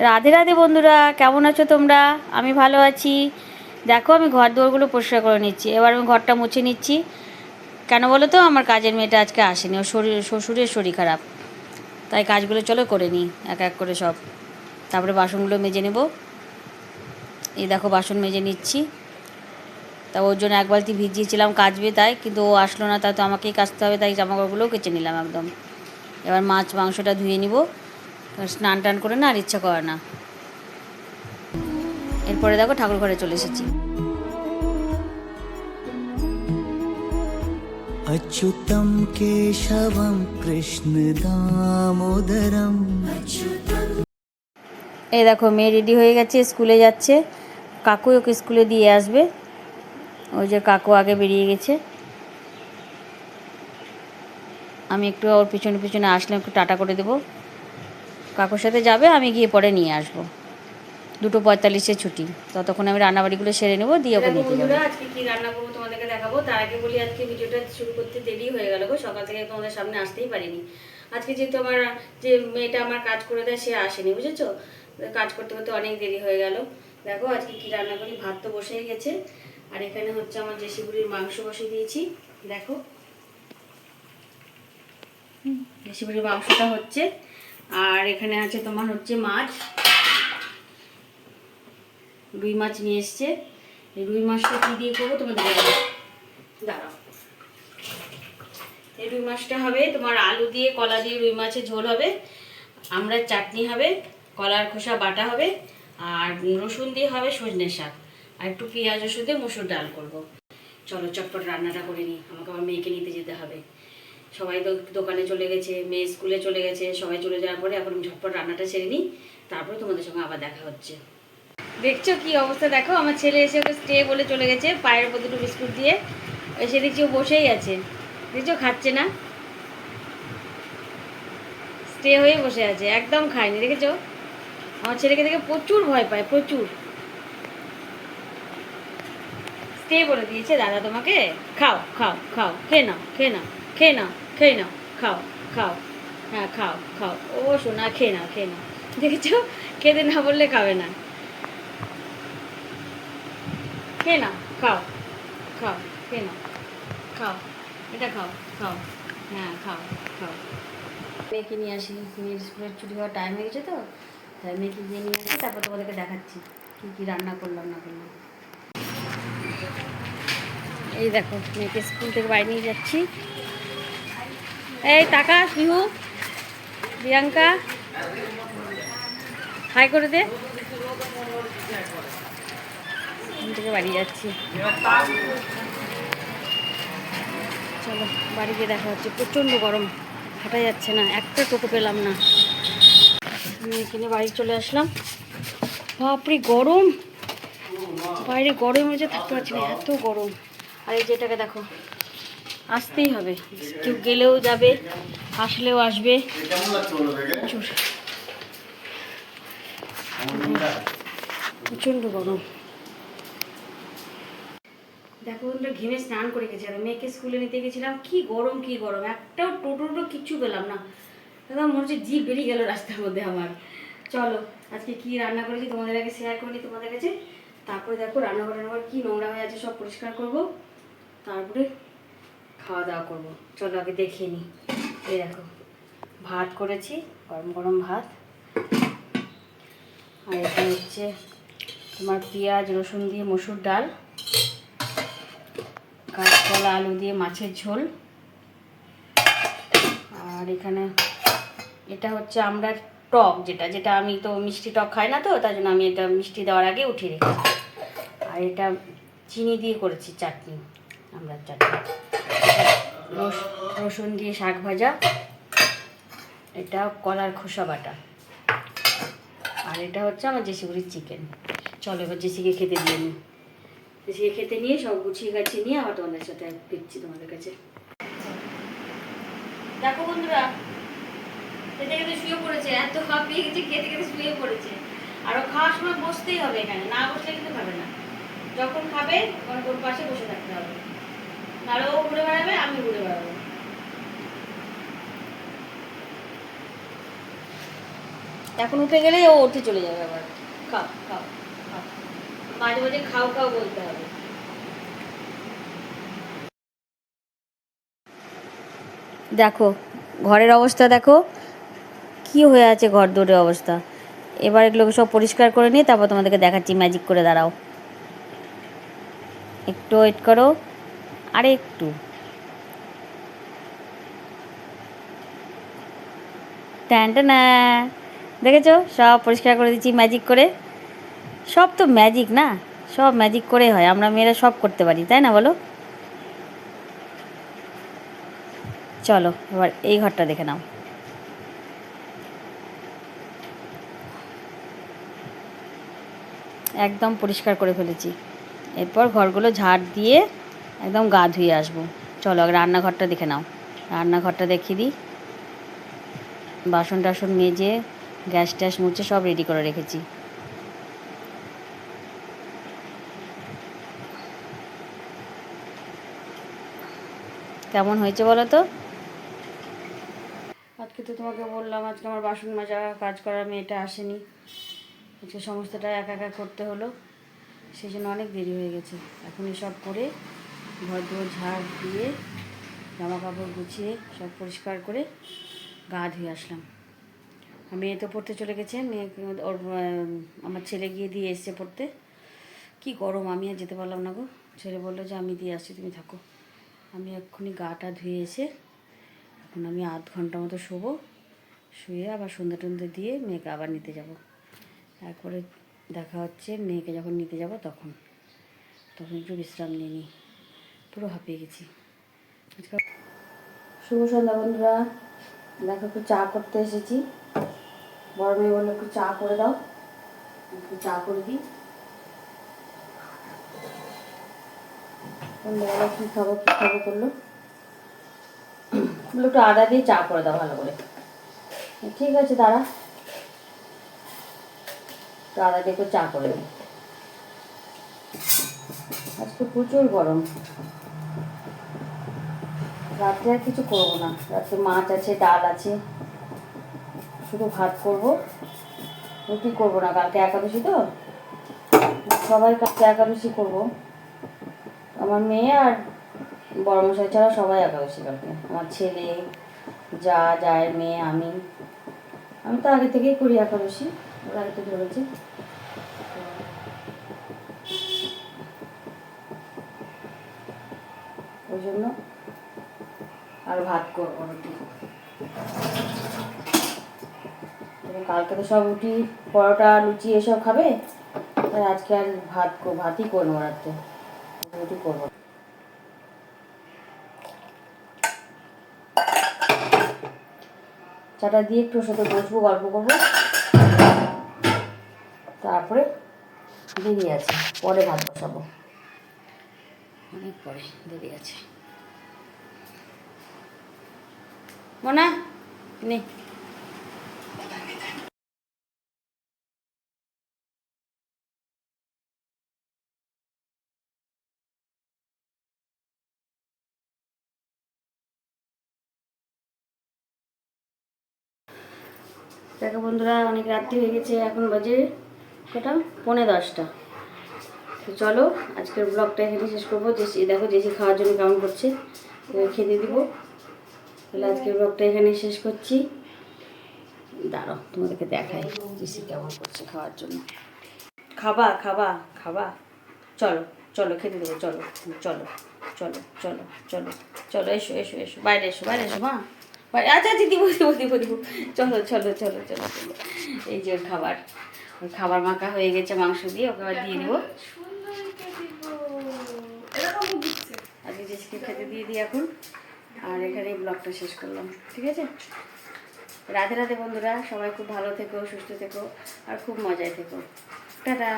রাধে রাধে বন্ধুরা, কেমন আছো তোমরা? আমি ভালো আছি। দেখো, আমি ঘর দুয়ারগুলো পরিষ্কার করে নিচ্ছি। এবার আমি ঘরটা মুছে নিচ্ছি। কেন বলো তো? আমার কাজের মেয়েটা আজকে আসেনি। ওর শরীর, শ্বশুরের শরীর খারাপ। তাই কাজগুলো চলো করে নিই, এক এক করে সব। তারপরে বাসনগুলো মেজে নেব। এই দেখো, বাসন মেজে নিচ্ছি। তা ওর জন্য এক বালতি ভিজিয়েছিলাম কাচবে তাই, কিন্তু ও আসলো না, তাই তো আমাকেই কাচতে হবে, তাই জামাকাপড়গুলোও কেচে নিলাম একদম। এবার মাছ, মাংসটা ধুয়ে নিব। স্নান টান করে না আর ইচ্ছা করে না এরপরে দেখো ঠাকুর ঘরে চলে এসেছি अच्युतं केशवं कृष्णदामोदरं এই দেখো মেয়ে রেডি হয়ে গেছে স্কুলে যাচ্ছে কাকু ওকে স্কুলে দিয়ে আসবে ওই যে কাকু আগে বেরিয়ে গেছে আমি একটু ওর পিছনে পিছনে আসলে একটু টাটা করে দেবো কাকুর সাথে যাবে আমি গিয়ে পরে নিয়ে আসব। দুটো পঁয়তাল্লিশে ছুটি। ততক্ষণ আমি রান্নাবাড়িগুলো সেরে নেব দিয়ে ওকে নিতে যাব। আজকে কি রান্না করব তোমাদেরকে দেখাবো? তার আগে বলি আজকে ভিডিওটা শুরু করতে দেরি হয়ে গেল গো সকাল থেকে তোমাদের সামনে আসতেই পারিনি। আজকে যেহেতু আমার যে মেয়েটা আমার কাজ করে দেয় সে আসেনি বুঝেছ? কাজ করতে করতে অনেক দেরি হয়ে গেল। দেখো আজকে কি রান্না করি? ভাত তো বসেই গেছে। আর এখানে হচ্ছে আমার দেশি বুড়ির মাংস বসিয়ে দিয়েছি। দেখো। দেশি বুড়ির মাংসটা হচ্ছে আর এখানে আছে তোমার হচ্ছে মাছ। রুই মাছ নিয়ে এসছে। রুই মাছটা কী দিয়ে করব তোমার দাঁড়াও। এই রুই মাছটা হবে তোমার আলু দিয়ে, কলা দিয়ে রুই মাছের ঝোল হবে। আমরা চাটনি হবে, কলার খোসা বাটা হবে, আর রসুন দিয়ে হবে সজনে শাক। আর একটু পেঁয়াজ রসুন দিয়ে মুসুর ডাল করব। চলো চটপট রান্নাটা করে নিই। আমাকে আমার মেয়েকে নিতে যেতে হবে। সবাই দোকানে চলে গেছে, মেয়ে স্কুলে চলে গেছে, সবাই চলে যাওয়ার পরে এখন ঝটপট রান্নাটা সেরে নিই, তারপরে তোমাদের সঙ্গে আবার দেখা হচ্ছে। দেখছ কি অবস্থা? দেখো, আমার ছেলে এসে ওকে স্টে বলে চলে গেছে, পায়ের উপর দুটো বিস্কুট দিয়ে। এসে দেখছি ও বসেই আছে। দেখছ, খাচ্ছে না? স্টে হয়ে বসে আছে, একদম খায়নি, দেখেছ? আমার ছেলেকে দেখে প্রচুর ভয় পায়, প্রচুর। স্টে বলে দিয়েছে, দাদা তোমাকে, খাও খাও খাও, খেয়ে নাও খেয়ে নাও খেয়ে নাও। খেয়ে নাও, খাও খাও হ্যাঁ খাও খাও। ও শোনা খেয়ে নাও খেয়ে নাও। দেখেছ? খেতে না বললে খাবে না। খেয়ে নাও, খাও খাও, খেয়ে নাও, খাও, এটা খাও খাও হ্যাঁ খাও খাও। মেয়েকে নিয়ে আসি, মেয়ের স্কুলের ছুটি হওয়ার টাইম হয়ে গেছে তো, তাই মেয়েকে গিয়ে নিয়ে আসি, তারপর তোমাদেরকে দেখাচ্ছি কী কী রান্না করলাম, না করলাম। এই দেখো, মেয়েকে স্কুল থেকে বাড়ি নিয়ে যাচ্ছি। এই টাকা পিহু প্রিয়াঙ্কা, হাই করে দে। থেকে বাড়ি যাচ্ছি। চলো, বাড়ি গিয়ে দেখা হচ্ছে। প্রচণ্ড গরম, হাঁটা যাচ্ছে না, একটা টোটো পেলাম না। আমি এখানে বাড়ি চলে আসলাম। বাপরে, গরম! বাইরে গরমে যে থাকতে পারছি না, এত গরম। আর এই যেটাকে দেখো আসতেই হবে। কেউ গেলেও যাবে, আসলেও আসবে। প্রচণ্ড গরম। দেখো বন্ধুরা ঘেমে স্নান করে গেছে। আর মেয়েকে স্কুলে নিতে গেছিলাম। কি গরম কি গরম। একটাও টোটো কিচ্ছু পেলাম না। একদম মনে হচ্ছে জিভ বেরিয়ে গেল রাস্তার মধ্যে আমার। চলো, আজকে কি রান্না করেছি তোমাদের আগে শেয়ার করিনি তোমাদের কাছে। তারপরে দেখো রান্না করে রান্না কি নোংরা হয়ে আছে সব পরিষ্কার করব। তারপরে খাওয়া দাওয়া করব। চলো আগে দেখিয়ে নিই এই দেখো, ভাত করেছি, গরম গরম ভাত। আর এখানে হচ্ছে তোমার পেঁয়াজ, রসুন দিয়ে মসুর ডাল কাঁচকলা আলু দিয়ে মাছের ঝোল। আর এখানে এটা হচ্ছে আমরা টক যেটা যেটা আমি তো মিষ্টি টক খাই না তো, তার জন্য আমি এটা মিষ্টি দেওয়ার আগে উঠিয়ে রেখেছি। আর এটা চিনি দিয়ে করেছি চাটনি, আমরা চাটনি। রসুন দিয়ে শাক ভাজা। এটা কলার খোসা বাটা। আর এটা হচ্ছে আমার জেসিগুড়ির চিকেন চলো এবার জেসিকে খেতে দিয়ে নিই জেসিকে খেতে নিয়ে সব গুছিয়ে গাছিয়ে নিয়ে আবার তোমাদের সাথে ফিরছি তোমাদের কাছে। দেখো বন্ধুরা, খেতে খেতে শুয়ে পড়েছে, এত খাওয়া পেয়ে গেছে, খেতে খেতে শুয়ে পড়েছে। আরও খাওয়ার সময় বসতেই হবে এখানে, না বসলে কিন্তু খাবে না। যখন খাবে, তখন পাশে বসে থাকতে হবে। নাহলে ও ঘুরে বেড়াবে, আমি ঘুরে বেড়াবো। এখন উঠে গেলে ও উঠে চলে যাবে আবার। খাও খাও মাঝে মাঝে খাও খাও বলতে হবে। দেখো, ঘরের অবস্থা দেখো। কি হয়ে আছে ঘর দৌড়ের অবস্থা? এবার এগুলোকে সব পরিষ্কার করে নিয়ে তারপর তোমাদেরকে দেখাচ্ছি ম্যাজিক করে দাঁড়াও। একটু ওয়েট করো। আরে একটু দেখেছ? সব পরিষ্কার করে দিচ্ছি ম্যাজিক করে। সব তো ম্যাজিক না? সব ম্যাজিক করে হয়। আমরা মেয়েরা সব করতে পারি, তাই না বলো? চলো, এবার এই ঘরটা দেখে নাও। একদম পরিষ্কার করে ফেলেছি। এরপর ঘরগুলো ঝাড় দিয়ে একদম গা ধুয়ে আসব। চলো রান্নাঘরটা দেখে নাও। রান্নাঘরটা দেখিয়ে দিই। বাসন টাসন মেজে, গ্যাস ট্যাস মুছে সব রেডি করে রেখেছি। কেমন হয়েছে বলো তো? আজকে তো তোমাকে বললাম, আজকে আমার বাসন মাজা কাজ করার মেয়েটা আসেনি। আজকে সমস্তটা একা একা করতে হলো। সেই জন্য অনেক দেরি হয়ে গেছে। এখন এসব করে ঘর দুয়ার ঝাড় দিয়ে জামা কাপড় গুছিয়ে সব পরিষ্কার করে গা ধুয়ে আসলাম। মেয়ে তো পড়তে চলে গেছে, মেয়ে ওর আমার ছেলে গিয়ে দিয়ে এসছে পড়তে। কি গরম, আমি আর যেতে পারলাম না গো। ছেলে বলল যে, আমি দিয়ে আসছি, তুমি থাকো। আমি এক্ষুনি গাটা ধুয়ে এসে এখন আমি আধ ঘণ্টা মতো শোবো, শুয়ে আবার সন্ধ্যা টন্ধে দিয়ে মেয়েকে আবার নিতে যাব। তারপরে দেখা হচ্ছে, মেয়েকে যখন নিতে যাব তখন তখন একটু বিশ্রাম নিয়ে নিই। পুরো হাঁপিয়ে গেছি। শুভ সন্ধ্যা বন্ধুরা। দেখো একটু চা করতে এসেছি। বড় মেয়ে বলল, একটু চা করে দাও। একটু চা করে দিই। সন্ধ্যাবেলা কী খাব কী খাব? করল বলল, একটু আদা দিয়ে চা করে দাও ভালো করে। ঠিক আছে, দাঁড়া। একটু আদা দিয়ে একটু চা করে দিই। আজকে প্রচুর গরম। রাত্রে আর কিছু করব না। রাত্রে মাছ আছে, ডাল আছে। শুধু ভাত করব। রুটি করব না, কালকে একাদশী তো? সবাই কালকে একাদশী করব। আমার মেয়ে আর বড় মশাই ছাড়া সবাই একাদশী কালকে। আমার ছেলে, যা যায় মেয়ে, আমি। আমি তো আগে থেকেই করি একাদশী। ওরা আগে থেকে ধরেছে ওই জন্য আর ভাত করব রুটি। কালকে তো সব রুটি, পরোটা, লুচি এসব খাবে আজকে আর ভাত ভাতই করব রাত্রে। রুটি করব। চাটা দিয়ে একটু সাথে বসবো, গল্প করব। তারপরে দেরি আছে, পরে ভাত বসাবো। অনেক পরে দেরি আছে। মোনা নে দেখো বন্ধুরা, অনেক রাত্রি হয়ে গেছে, এখন বাজে কটা? পৌনে দশটা। তো চলো, আজকের ব্লগটা এখানে শেষ করব। জেসি দেখো জেসি খাওয়ার জন্য কেমন করছে খেতে দিব। তাহলে আজকের ব্লগটা এখানে শেষ করছি। দাঁড়ো তোমাদেরকে দেখাই জেসি কেমন করছে খাওয়ার জন্য। খাবা খাবা খাবা। চলো চলো খেতে দেবো চলো চলো চলো চলো চলো চলো এসো এসো এসো বাইরে এসো বাইরে এসো মা। বাইরে আচ্ছা আচ্ছা দিব দিব দিব দিব। চলো চলো চলো চলো চলো। এই যে খাবার। খাবার মাখা হয়ে গেছে মাংস দিয়ে ওকে আবার দিয়ে দেবো। আজকে খেতে দিয়ে দিই এখন। আর এখানে ব্লগটা শেষ করলাম, ঠিক আছে? রাধে রাধে বন্ধুরা, সবাই খুব ভালো থেকো, সুস্থ থেকো, আর খুব মজায় থেকো। টাটা!